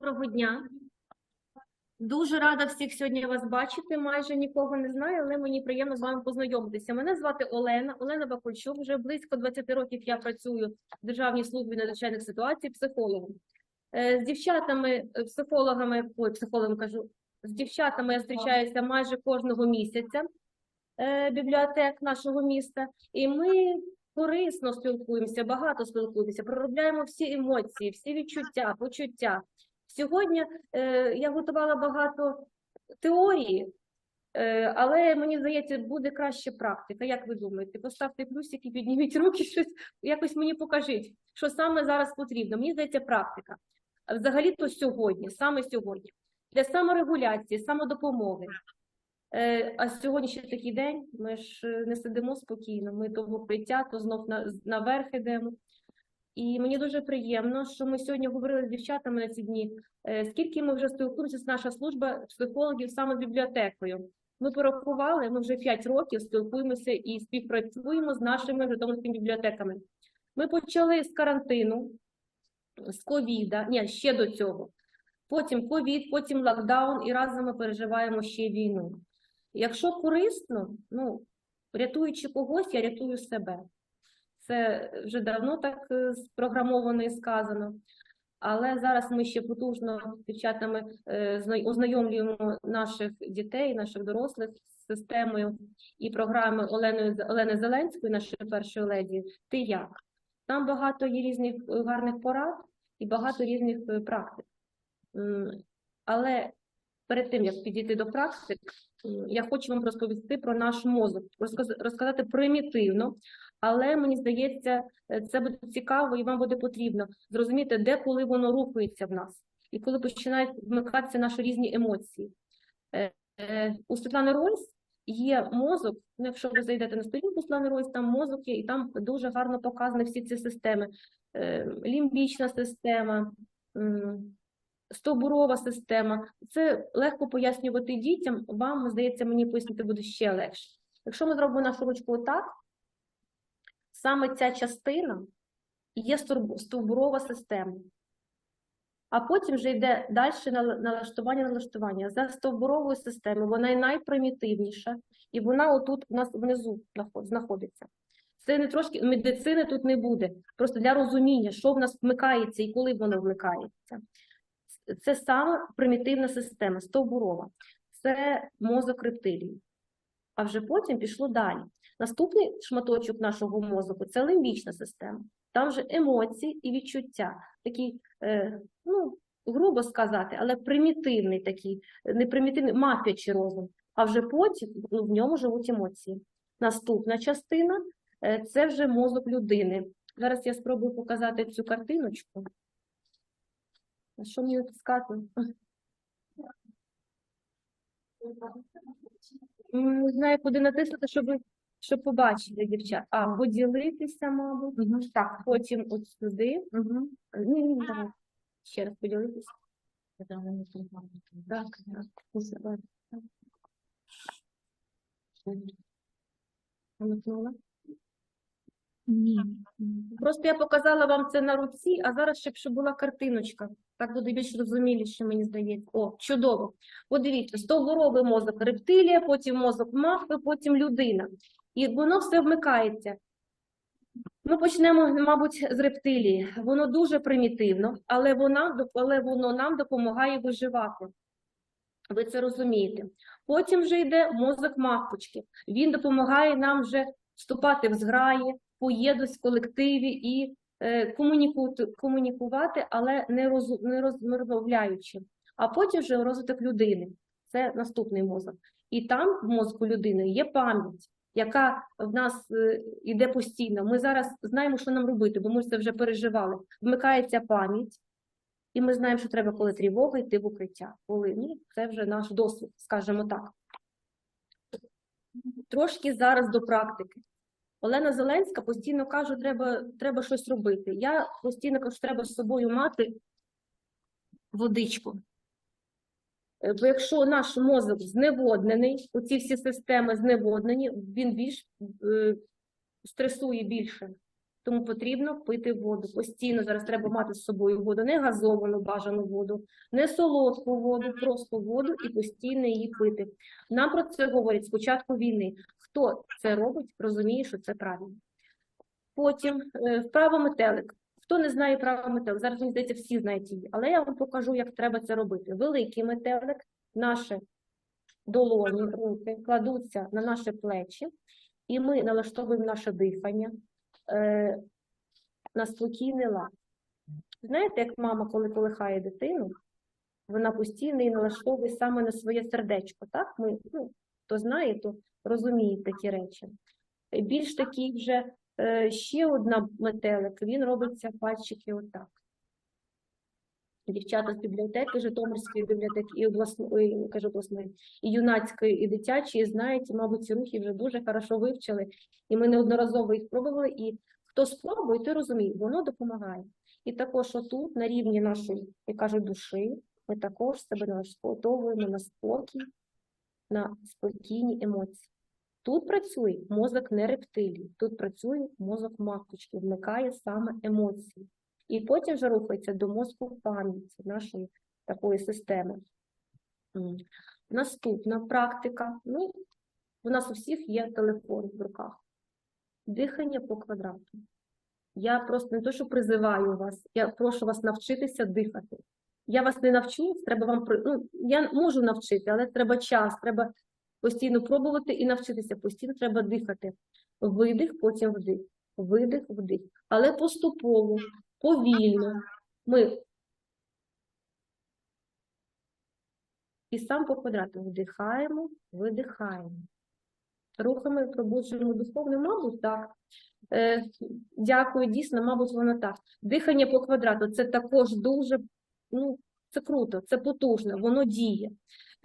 Доброго дня. Дуже рада всіх сьогодні вас бачити. Майже нікого не знаю, але мені приємно з вами познайомитися. Мене звати Олена, Олена Бакульчук. Вже близько 20 років я працюю в Державній службі надзвичайних ситуацій психологом. Е, З дівчатами, е, психологами, ой, психологом кажу, з дівчатами я зустрічаюся майже кожного місяця е, бібліотек нашого міста, і ми корисно спілкуємося, багато спілкуємося, проробляємо всі емоції, всі відчуття, почуття. Сьогодні е, я готувала багато теорії, е, але мені здається, буде краще практика. Як ви думаєте? Поставте плюсики, підніміть руки, щось якось мені покажіть, що саме зараз потрібно. Мені здається, практика. А Взагалі-то сьогодні, саме сьогодні, для саморегуляції, самодопомоги. Е, а сьогодні ще такий день, ми ж е, не сидимо спокійно, ми то в укриття, то знов на, наверх ідемо. І мені дуже приємно, що ми сьогодні говорили з дівчатами на ці дні, е, скільки ми вже спілкуємося з наша служба психологів саме з бібліотекою. Ми порахували, ми вже 5 років спілкуємося і співпрацюємо з нашими житомирськими бібліотеками. Ми почали з карантину, з ковіда, ні, ще до цього. Потім ковід, потім локдаун, і разом ми переживаємо ще війну. Якщо корисно, ну, рятуючи когось, я рятую себе. Це вже давно так е, спрограмовано і сказано. Але зараз ми ще потужно дівчатами е, ознайомлюємо наших дітей, наших дорослих з системою і програмою Олени, Олени Зеленської, нашої першої леді. Ти як? Там багато є різних е, гарних порад і багато різних практик. Але перед тим, як підійти до практик, я хочу вам розповісти про наш мозок, розказ- розказати примітивно, але мені здається, е, це буде цікаво і вам буде потрібно зрозуміти, де коли воно рухається в нас, і коли починають вмикатися наші різні емоції. Е, е, У Світлани Ройс є мозок. Ну, якщо ви зайдете на сторінку Світлани Ройс, там мозок є, і там дуже гарно показані всі ці системи: лімбічна система. м, Стовбурова система. Це легко пояснювати дітям. Вам, здається, мені пояснити буде ще легше. Якщо ми зробимо нашу ручку отак, саме ця частина є стовбурова система. А потім вже йде далі налаштування налаштування. За стовбуровою системою вона найпримітивніша, і вона отут у нас внизу знаходиться. Це не трошки медицини тут не буде. Просто для розуміння, що в нас вмикається і коли воно вмикається. Це саме примітивна система, стовбурова. Це мозок рептилії. А вже потім пішло далі. Наступний шматочок нашого мозку це лимбічна система. Там вже емоції і відчуття. Такий, е, ну, грубо сказати, але примітивний такий, не примітивний, мафіячий розум. А вже потім ну, в ньому живуть емоції. Наступна частина е, це вже мозок людини. Зараз я спробую показати цю картиночку. Що мені натискати? Не знаю, куди натиснути, щоб, щоб побачити дівчат. А, поділитися, мабуть. Так, потім от сюди. Угу. Ні, ні, давай. Ще раз поділитися. Так, так. Ось, Ні. Просто я показала вам це на руці, а зараз ще б щоб була картиночка. Так буде більш зрозуміліше, мені здається. О, чудово. Подивіться, стовбуровий мозок рептилія, потім мозок мавпи, потім людина. І воно все вмикається. Ми почнемо, мабуть, з рептилії. Воно дуже примітивно, але, вона, але воно нам допомагає виживати. Ви це розумієте. Потім вже йде мозок мавпочки. Він допомагає нам вже вступати в зграї, поєднусь в колективі і е, комунікувати, але не, роз, не розмовляючи. А потім вже розвиток людини. Це наступний мозок. І там в мозку людини є пам'ять, яка в нас е, йде постійно. Ми зараз знаємо, що нам робити, бо ми це вже переживали. Вмикається пам'ять, і ми знаємо, що треба, коли тривога, йти в укриття. Коли ні, це вже наш досвід, скажімо так. Трошки зараз до практики. Олена Зеленська постійно каже, треба, треба щось робити. Я постійно кажу, що треба з собою мати водичку. Е, Бо якщо наш мозок зневоднений, оці всі системи зневоднені, він більш е, стресує більше. Тому потрібно пити воду. Постійно зараз треба мати з собою воду, не газовану бажану воду, не солодку воду, просто воду і постійно її пити. Нам про це говорять з початку війни. Хто це робить, розуміє, що це правильно. Потім е, вправа метелик. Хто не знає права метелик, зараз мені здається, всі знають її, але я вам покажу, як треба це робити. Великий метелик, наші долоні, руки кладуться на наші плечі, і ми налаштовуємо наше дихання е, на спокійний лад. Знаєте, як мама, коли колихає дитину, вона постійно її налаштовує саме на своє сердечко. Так? Ми, ну, хто знає, то розуміє такі речі. Більш такий вже ще одна метелик, він робиться пальчики отак. Дівчата з бібліотеки, Житомирської бібліотеки і обласної, кажу обласної, і юнацької, і дитячої знають, мабуть, ці рухи вже дуже хорошо вивчили, і ми неодноразово їх пробували, і хто спробує, той розуміє, воно допомагає. І також отут, на рівні нашої, як кажуть, душі, ми також себе налаштовуємо на спокій, на спокійні емоції. Тут працює мозок не рептилії, тут працює мозок маточки, вмикає саме емоції. І потім вже рухається до мозку пам'яті нашої такої системи. Наступна практика. Ну, у нас у всіх є телефон в руках. Дихання по квадрату. Я просто не то, що призиваю вас, я прошу вас навчитися дихати. Я вас не навчу, треба вам ну, я можу навчити, але треба час, треба постійно пробувати і навчитися. Постійно треба дихати. Видих, потім вдих, видих, вдих. Але поступово, повільно. Ми і сам по квадрату вдихаємо, видихаємо. Рухами пробуджуємо духовно, мабуть, так. Е, дякую, дійсно, мабуть, воно так. Дихання по квадрату це також дуже, ну, це круто, це потужно, воно діє.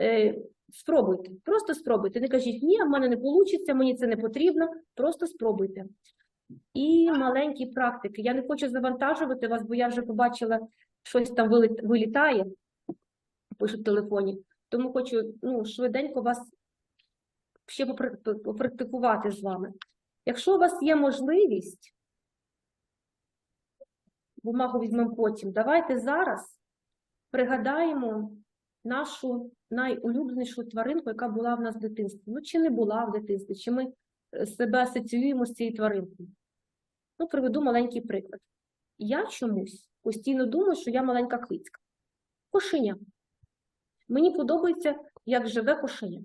Е, спробуйте, просто спробуйте. Не кажіть, ні, в мене не вийде, мені це не потрібно, просто спробуйте. І маленькі практики. Я не хочу завантажувати вас, бо я вже побачила, щось там вилітає, пишуть в телефоні. Тому хочу ну, швиденько вас ще попрактикувати з вами. Якщо у вас є можливість, бумагу візьмемо потім, давайте зараз пригадаємо нашу найулюбленішу тваринку, яка була в нас в дитинстві. Ну, чи не була в дитинстві, чи ми е, себе асоціюємо з цією тваринкою. Ну, приведу маленький приклад. Я чомусь постійно думаю, що я маленька кицька. Кошеня. Мені подобається, як живе кошеня.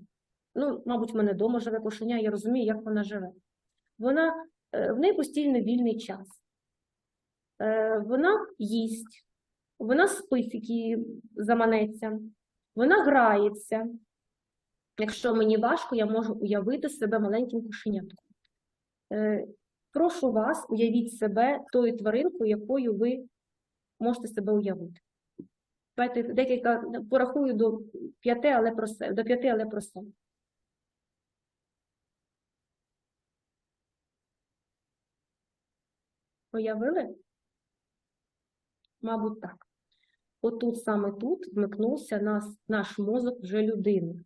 Ну, мабуть, в мене вдома живе кошеня, я розумію, як вона живе. Вона, е, в неї постійно вільний час. Е, Вона їсть, вона спить, який заманеться, вона грається. Якщо мені важко, я можу уявити себе маленьким кошенятком. Е, Прошу вас, уявіть себе тою тваринкою, якою ви можете себе уявити. Декілька порахую до п'яти, але про себе, до п'яти, але про себе. Уявили? Мабуть, так. Отут саме тут вмикнувся нас, наш мозок вже людини.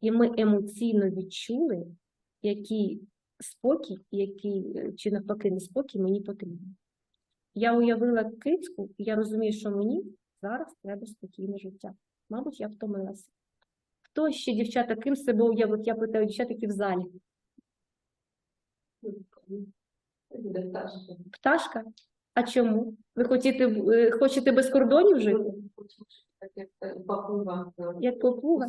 І ми емоційно відчули, який спокій, який, е, чи навпаки, не спокій мені потрібен. Я уявила кицьку, і я розумію, що мені зараз треба спокійне життя. Мабуть, я втомилася. Хто ще, дівчата, ким себе уявить? Я питаю дівчат, які в залі. Пташка? А чому? Ви хочете, хочете без кордонів жити? Як попуга?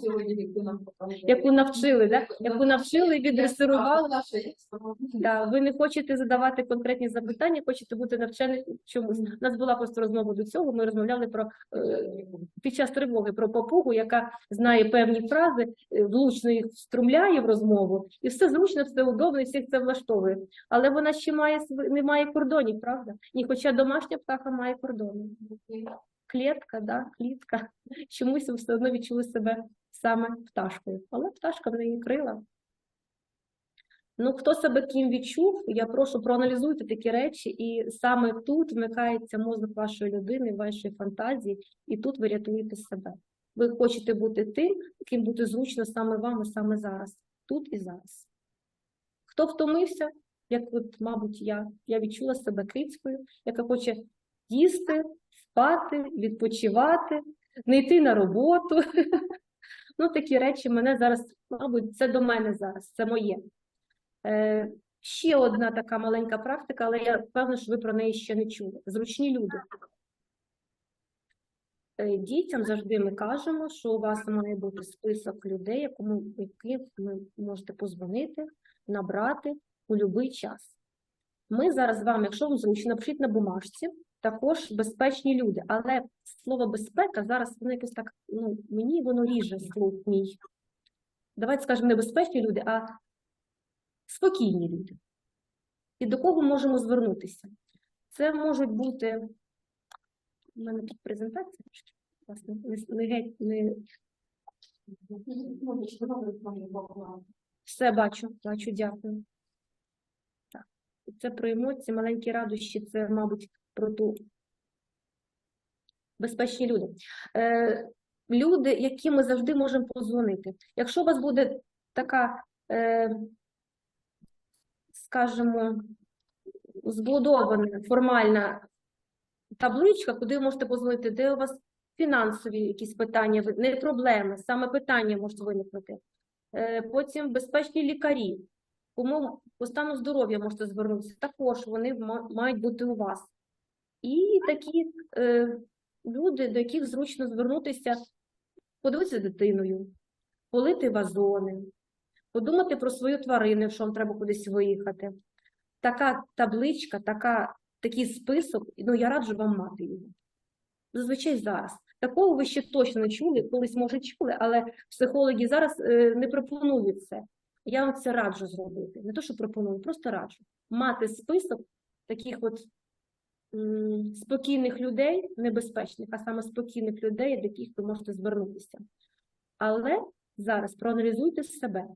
Яку навчили, да? яку навчили, віддресирували. Да, ви не хочете задавати конкретні запитання, хочете бути навчені чомусь. У нас була просто розмова до цього. Ми розмовляли про е, під час тривоги про попугу, яка знає певні фрази, е, влучно їх встромляє в розмову, і все зручно, все удобно, і всіх це влаштовує. Але вона ще має не має кордонів, правда? Ні, хоча домашня птаха має кордони. Клітка, да, клітка. Чомусь все одно відчули себе саме пташкою. Але пташка в неї крила. Ну, хто себе ким відчув, я прошу проаналізуйте такі речі, і саме тут вмикається мозок вашої людини, вашої фантазії, і тут ви рятуєте себе. Ви хочете бути тим, ким бути зручно саме вам і саме зараз, тут і зараз. Хто втомився, як от, мабуть, я. Я відчула себе кицькою, яка хоче їсти, спати, відпочивати, не йти на роботу. Ну, такі речі мене зараз, мабуть, це до мене зараз, це моє. Е, ще одна така маленька практика, але я впевнена, що ви про неї ще не чули. Зручні люди. Е, Дітям завжди ми кажемо, що у вас має бути список людей, якому яких ви можете позвонити, набрати у будь-який час. Ми зараз з вами, якщо вам зручно, напишіть на бумажці, також безпечні люди. Але слово безпека зараз воно якось так, ну, мені воно ріже слух мій. Давайте скажемо не безпечні люди, а спокійні люди. І до кого можемо звернутися? Це можуть бути. У мене тут презентація. власне, не, геть, не... Все бачу, бачу, дякую. Так. Це про емоції, маленькі радощі, це, мабуть, про ту безпечні люди. Е, люди, яким ми завжди можемо позвонити. Якщо у вас буде така, е, скажімо, збудована формальна табличка, куди ви можете позвонити, де у вас фінансові якісь питання, не проблеми, саме питання можуть виникнути. Е, Потім безпечні лікарі, кому по стану здоров'я можете звернутися, також вони мають бути у вас. І такі е, люди, до яких зручно звернутися, подивитися дитиною, полити вазони, подумати про свою тварину, якщо вам треба кудись виїхати. Така табличка, така, такий список, ну я раджу вам мати його. Зазвичай зараз. Такого ви ще точно не чули, колись може чули, але психологи зараз е, не пропонують це. Я вам це раджу зробити. Не то, що пропоную, просто раджу. Мати список таких от спокійних людей, небезпечних, а саме спокійних людей, до яких ви можете звернутися. Але зараз проаналізуйте себе.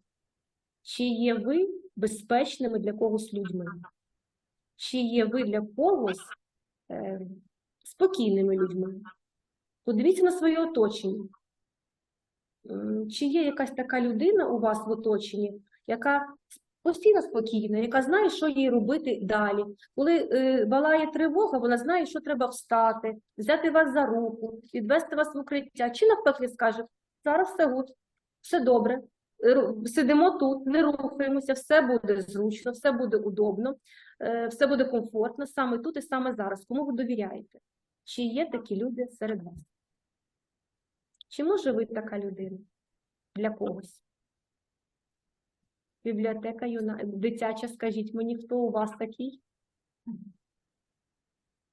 Чи є ви безпечними для когось людьми? Чи є ви для когось е, спокійними людьми? Подивіться на своє оточення. Чи є якась така людина у вас в оточенні, яка постійно спокійна, яка знає, що їй робити далі. Коли е, балає тривога, вона знає, що треба встати, взяти вас за руку, відвести вас в укриття. Чи навпаки скаже, зараз все гуд, все добре, сидимо тут, не рухаємося, все буде зручно, все буде удобно, е, все буде комфортно саме тут і саме зараз. Кому ви довіряєте? Чи є такі люди серед вас? Чи може ви така людина для когось? Бібліотека юна, дитяча, скажіть мені, хто у вас такий?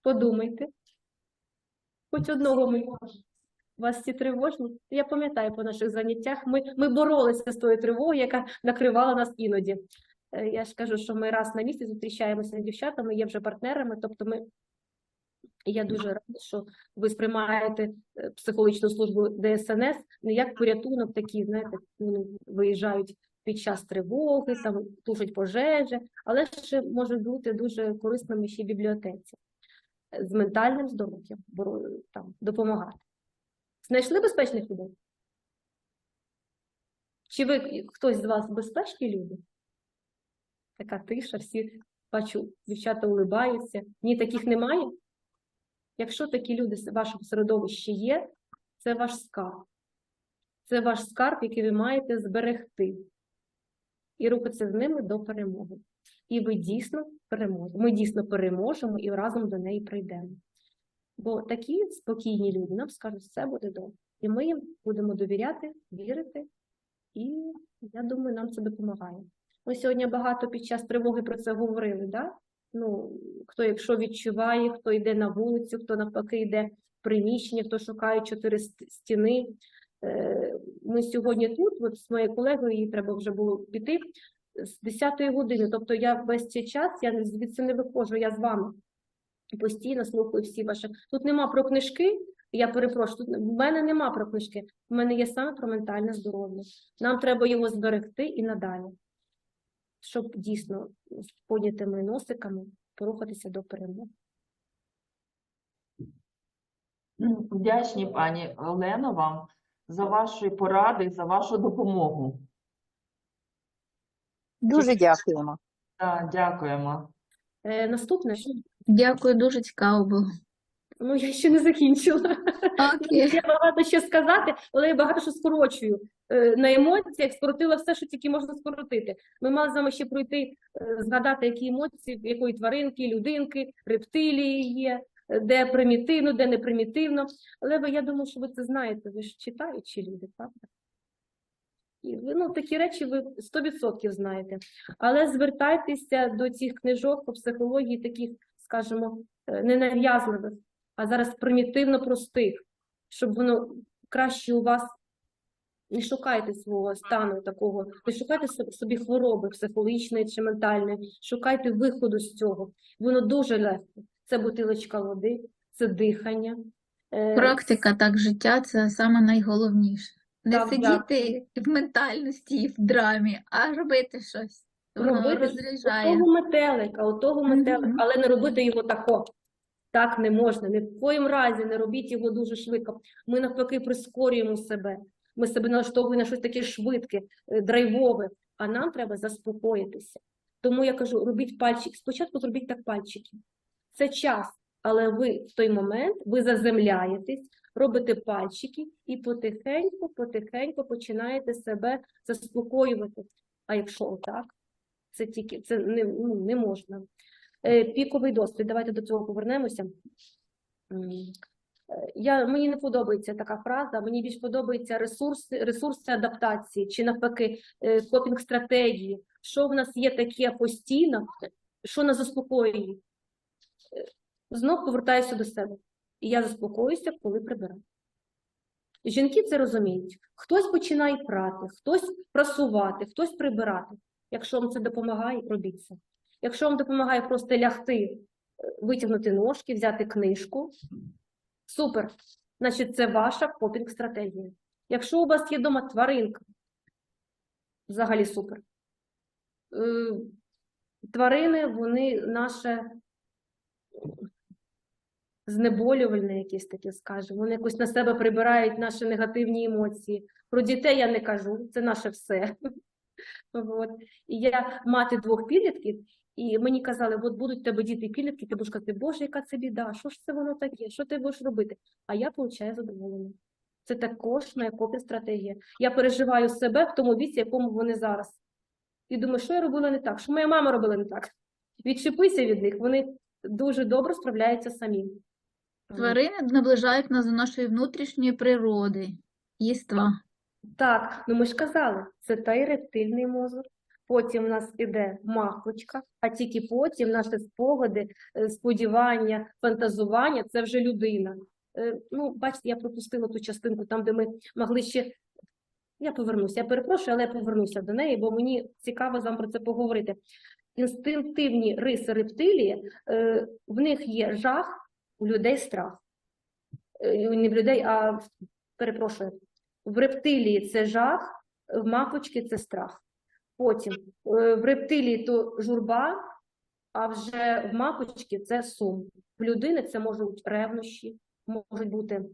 Подумайте. Хоч одного ми. Вас всі тривожні? Я пам'ятаю по наших заняттях. Ми, ми боролися з тою тривогою, яка накривала нас іноді. Е, Я ж кажу, що ми раз на місяць зустрічаємося з дівчатами, є вже партнерами, тобто ми. Я дуже рада, що ви сприймаєте е, психологічну службу ДСНС не як порятунок, такі, знаєте, вони виїжджають під час тривоги, там тушать пожежі, але ще можуть бути дуже корисними ще бібліотеці з ментальним здоров'ям там, допомагати. Знайшли безпечних людей? Чи ви хтось з вас безпечні люди? Така тиша, всі бачу, дівчата улибаються. Ні, таких немає. Якщо такі люди в вашому середовищі є, це ваш скарб. Це ваш скарб, який ви маєте зберегти і рухатися з ними до перемоги. І ви дійсно переможете. Ми дійсно переможемо і разом до неї прийдемо. Бо такі спокійні люди нам скажуть, все буде добре. І ми їм будемо довіряти, вірити, і я думаю, нам це допомагає. Ми сьогодні багато під час тривоги про це говорили, да? Ну, хто якщо відчуває, хто йде на вулицю, хто навпаки йде в приміщення, хто шукає чотири стіни. Ми сьогодні тут, от з моєю колегою, їй треба вже було піти з 10 години. Тобто я весь цей час, я звідси не виходжу, я з вами постійно слухаю всі ваші. Тут нема про книжки, я перепрошую, тут в мене нема про книжки, в мене є саме про ментальне здоров'я. Нам треба його зберегти і надалі, щоб дійсно з поднятими носиками порухатися до перемоги. Вдячні, пані Олено, вам за ваші поради, за вашу допомогу. Дуже дякуємо. Так, дякуємо. Е, наступне, Дякую, дуже цікаво було. ну я ще не закінчила. Окей. Є багато що сказати, але я багато що скорочую. Е, На емоціях скоротила все, що тільки можна скоротити. Ми мали з вами ще пройти, е, згадати, які емоції, якої тваринки, людинки, рептилії є, де примітивно, де не примітивно. Але я думаю, що ви це знаєте, ви ж читаючі люди, правда? І ви, ну, такі речі ви 100% знаєте. Але звертайтеся до цих книжок по психології, таких, скажімо, е, ненав'язливих, а зараз примітивно простих, щоб воно краще у вас не шукайте свого стану такого, не шукайте собі хвороби психологічної чи ментальної, шукайте виходу з цього. Воно дуже легко. Це бутилочка води, це дихання. е, Практика так життя це саме найголовніше. Не Так, сидіти в ментальності і в драмі, а робити щось. Робити того метелика, отого метелика, Мгм. але не робити його тако. Так не можна. Ні в коїм разі не робіть його дуже швидко. Ми навпаки прискорюємо себе. Ми себе налаштовуємо на щось таке швидке, е, драйвове, а нам треба заспокоїтися. Тому я кажу, робіть пальчики. Спочатку зробіть так пальчики. Це час, але ви в той момент ви заземляєтесь, робите пальчики і потихеньку, потихеньку починаєте себе заспокоювати. А якщо отак, це тільки це не, ну, не можна. Е, Піковий досвід. Давайте до цього повернемося. Е, Я, мені не подобається така фраза, мені більш подобається ресурси, ресурси адаптації чи навпаки е, копінг стратегії. Що в нас є таке постійно, що нас заспокоює? Знов повертаюся до себе. І я заспокоюся, коли прибираю. Жінки це розуміють. Хтось починає прати, хтось прасувати, хтось прибирати. Якщо вам це допомагає, робіть це. Якщо вам допомагає просто лягти, е, витягнути ножки, взяти книжку, супер. Значить, це ваша копінг-стратегія. Якщо у вас є вдома тваринка, взагалі супер. Е, Тварини, вони наше знеболювальне якесь таке, скажімо. Вони якось на себе прибирають наші негативні емоції. Про дітей я не кажу, це наше все. От. І я мати двох підлітків, і мені казали, от будуть тебе діти підлітки, ти будеш казати, Боже, яка це біда, що ж це воно таке, що ти будеш робити? А я получаю задоволення. Це також моя копінг стратегія. Я переживаю себе в тому віці, якому вони зараз. І думаю, що я робила не так, що моя мама робила не так. Відчепися від них, вони дуже добре справляються самі. Тварини наближають нас до нашої внутрішньої природи, єства. Так, ну ми ж казали, це той рептильний мозок. Потім в нас іде махочка, а тільки потім наші спогади, е, сподівання, фантазування це вже людина. Е, Ну, бачите, я пропустила ту частинку там, де ми могли ще. Я повернуся, я перепрошую, але я повернуся до неї, бо мені цікаво з вами про це поговорити. Інстинктивні риси рептилії, е, в них є жах, у людей страх. Е, Не в людей, а перепрошую, в рептилії це жах, в мавпочки це страх. Потім е, в рептилії то журба, а вже в мавпочки це сум. В людини це можуть ревнощі, можуть бути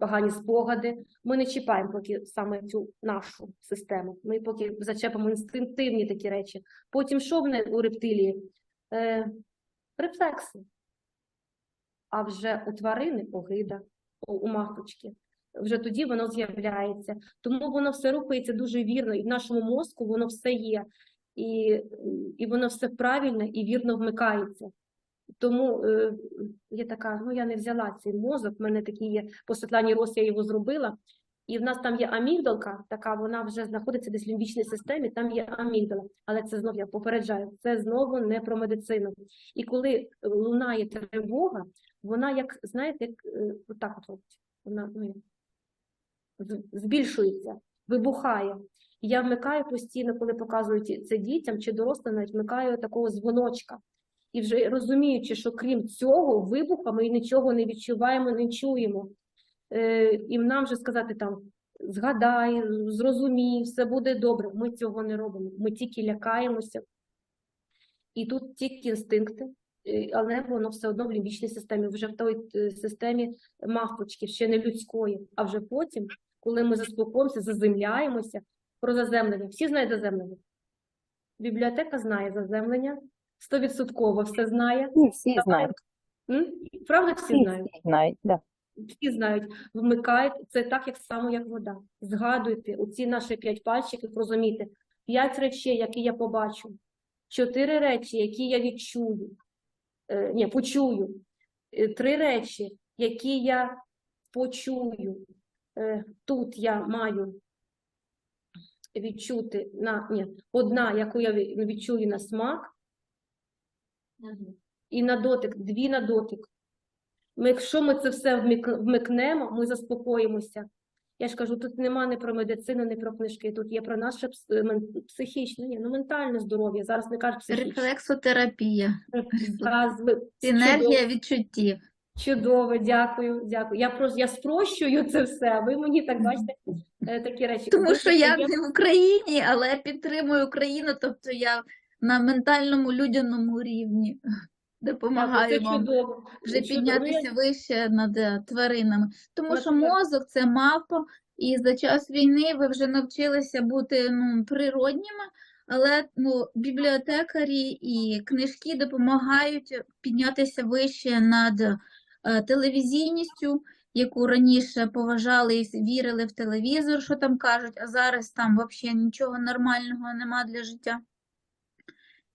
погані спогади. Ми не чіпаємо поки саме цю нашу систему. Ми поки зачепимо інстинктивні такі речі. Потім що в у рептилії? Е, рефлекси. А вже у тварини огида, у, мавпочки. Вже тоді воно з'являється. Тому воно все рухається дуже вірно, і в нашому мозку воно все є, і, і воно все правильно і вірно вмикається. Тому е, я така, ну я не взяла цей мозок, в мене такий є по Світлані Рос, я його зробила. І в нас там є амігдалка, така вона вже знаходиться десь в лімбічній системі, там є амігдала. Але це знов я попереджаю, це знову не про медицину. І коли лунає тривога, вона як, знаєте, як е, отак от робить. Вона ну, збільшується, вибухає. І я вмикаю постійно, коли показують це дітям чи дорослим, навіть вмикаю такого дзвоночка. І вже розуміючи, що крім цього вибуха ми нічого не відчуваємо, не чуємо. Е, і нам вже сказати там згадай, зрозумій, все буде добре. Ми цього не робимо. Ми тільки лякаємося. І тут тільки інстинкти, е, але воно все одно в лімбічній системі, вже в той е, системі мавпочки, ще не людської. А вже потім, коли ми заспокоїмося, заземляємося, про заземлення. Всі знають заземлення? Бібліотека знає заземлення, стовідсотково все знає. Всі, знають. Правда, всі Всі, знають? всі знають, да. Всі знають, вмикають, це так як само, як вода. Згадуйте оці наші п'ять пальчиків, розумійте, п'ять речей, які я побачу, чотири речі, які я відчую, е, ні, почую, Е, три речі, які я почую. Е, тут я маю відчути на ні, одна, яку я відчую на смак, і на дотик, дві на дотик. Ми, якщо ми це все вмикнемо, ми заспокоїмося. Я ж кажу, тут нема не про медицину, не про книжки, тут є про наше психічне, ні, ну ментальне здоров'я. Зараз не кажуть психічне. Рефлексотерапія, синергія відчуттів. Чудово, дякую, дякую. Я просто я спрощую це все. а Ви мені так бачите е, такі речі. Тому що я не в Україні, але підтримую Україну, тобто я на ментальному людяному рівні Так, допомагаю це чудово. вже Чудово. Піднятися вище над е, тваринами. Тому що мозок це мавпа, і за час війни ви вже навчилися бути ну, природніми, але ну, бібліотекарі і книжки допомагають піднятися вище над е, телевізійністю, яку раніше поважали і вірили в телевізор, що там кажуть, а зараз там взагалі нічого нормального нема для життя.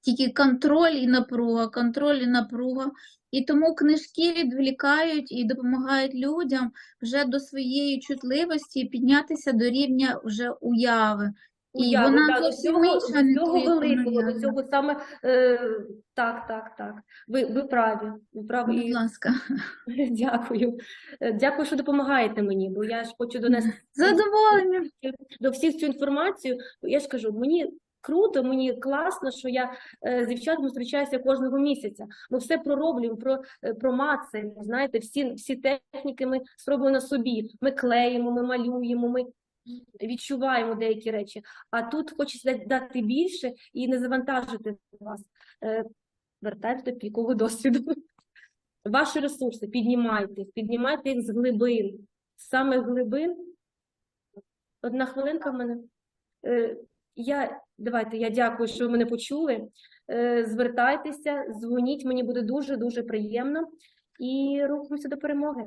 Тільки контроль і напруга, контроль і напруга. І тому книжки відволікають і допомагають людям вже до своєї чутливості піднятися до рівня вже уяви. І Уяви, вона до зовсім цього, інша, не цього великого, до цього саме е, так, так, так. Ви, ви праві. Ви праві. Будь ласка, дякую. Е, Дякую, що допомагаєте мені, бо я ж хочу донести з задоволенням. до всіх цю інформацію. Я ж кажу, мені круто, мені класно, що я е, з дівчатами зустрічаюся кожного місяця. Ми все пророблюємо, про, е, промацаємо, знаєте, всі, всі техніки ми спробуємо на собі. Ми клеїмо, ми малюємо, ми відчуваємо деякі речі. А тут хочеться дати більше і не завантажити вас. Е, Вертайтесь до пікового досвіду. Ваші ресурси піднімайте, піднімайте їх з глибин. З самих глибин. Одна хвилинка в мене. Я, давайте, я дякую, що ви мене почули. Е, Звертайтеся, дзвоніть, мені буде дуже-дуже приємно. І рухаємося до перемоги.